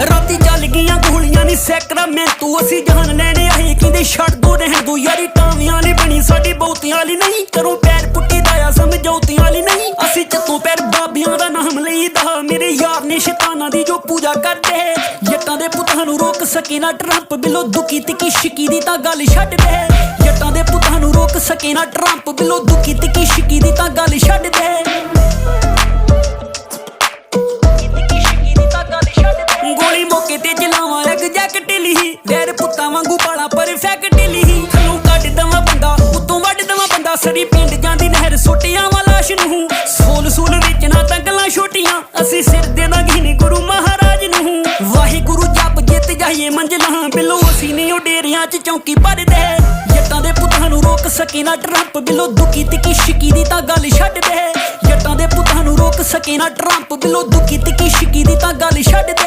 ਰਾਤੀ ਚੱਲ ਗਈਆਂ ਗੋਲੀਆਂ ਨਹੀਂ ਸੈਕਰਾ ਮੈਂ, ਤੂੰ ਅਸੀਂ ਜਾਨ ਲੈਣੇ ਆਏ। ਕਹਿੰਦੇ ਛੱਡ ਦੋ ਰਹਿਣ ਦੋ ਯਾਰੀ ਟਾਵੀਆਂ ਨਹੀਂ ਬਣੀ, ਸਾਡੀ ਬਹੁਤੀਆਂ ਵਾਲੀ ਨਹੀਂ। ਕਰੋ ਪੈਰ ਪੁੱਟੀ ਦਾ ਆ, ਸਮਝੌਤੀਆਂ ਵਾਲੀ ਨਹੀਂ। ਅਸੀਂ ਚੱਤੋਂ ਪੈਰ ਬਾਬਿਆਂ ਦਾ ਨਾਮ ਲਈਦਾ, ਮੇਰੇ ਯਾਰ ਨੇ ਸ਼ੈਤਾਨਾਂ ਦੀ ਜੋ ਪੂਜਾ ਕਰਦੇ। ਜੱਟਾਂ ਦੇ ਪੁੱਤਾਂ ਨੂੰ ਰੋਕ ਸਕੇ ਨਾ ਟਰੰਪ, ਬਿਲੋ ਦੁਖੀ ਤਿੱਕੀ ਸ਼ਿਕੀ ਦੀ ਤਾਂ ਗੱਲ ਛੱਡ ਦੇ। ਜੱਟਾਂ ਦੇ ਪੁੱਤਾਂ ਨੂੰ ਰੋਕ ਸਕੇ ਨਾ ਟਰੰਪ, ਬਿਲੋ ਦੁਖੀ ਤਿੱਕੀ ਸ਼ਿਕੀ ਦੀ ਤਾਂ ਜੈਕਟ ਢਿੱਲੀ ਵੈਰ ਪੁੱਤਾਂ ਵਾਂਗੂ ਪਾਲਾ ਪਰਫੈਕਟ ਢਿੱਲੀ ਥੱਲੋਂ ਕੱਢ ਦਵਾਂ ਬੰਦਾ, ਉਤੋਂ ਵੱਢ ਦਵਾਂ ਬੰਦਾ। ਸੜੀ ਪਿੰਡ ਜਾਂਦੀ ਨਹਿਰ ਸੁੱਟਿਆਂ ਵਾਲਾ ਨੂੰ। ਸੋਲ ਸੂਲ ਵਿੱਚ ਤਾਂ ਗੱਲਾਂ ਛੋਟੀਆਂ। ਅਸੀਂ ਸਿਰ ਦੇ ਨਾ ਗਿਨੀ ਗੁਰੂ ਮਹਾਰਾਜ ਨੂੰ। ਵਾਹਿਗੁਰੂ ਜਪ ਜਿੱਤ ਜਾਈਏ ਮੰਜ਼ਲਾਂ। ਬਿਲੋ ਅਸੀਂ ਨਹੀਂ ਉਹ ਡੇਰਿਆਂ 'ਚ ਚੌਂਕੀ ਭਰਦੇ ਜੱਟਾਂ ਦੇ ਪੁੱਤਾਂ ਨੂੰ ਰੋਕ ਸਕੇ ਨਾ ਟਰੰਪ ਬਿਲੋ ਦੁਖੀ ਤਿੱਕੀ ਸ਼ਿਕੀ ਦੀ ਤਾਂ ਗੱਲ ਛੱਡ ਦੇ। ਜੱਟਾਂ ਦੇ ਪੁੱਤਾਂ ਨੂੰ ਰੋਕ ਸਕੇ ਨਾ ਟਰੰਪ ਬਿਲੋ ਦੁਖੀ ਤਿੱਕੀ ਸ਼ਿਕੀ ਦੀ ਤਾਂ ਗੱਲ ਛੱਡ ਦੇ।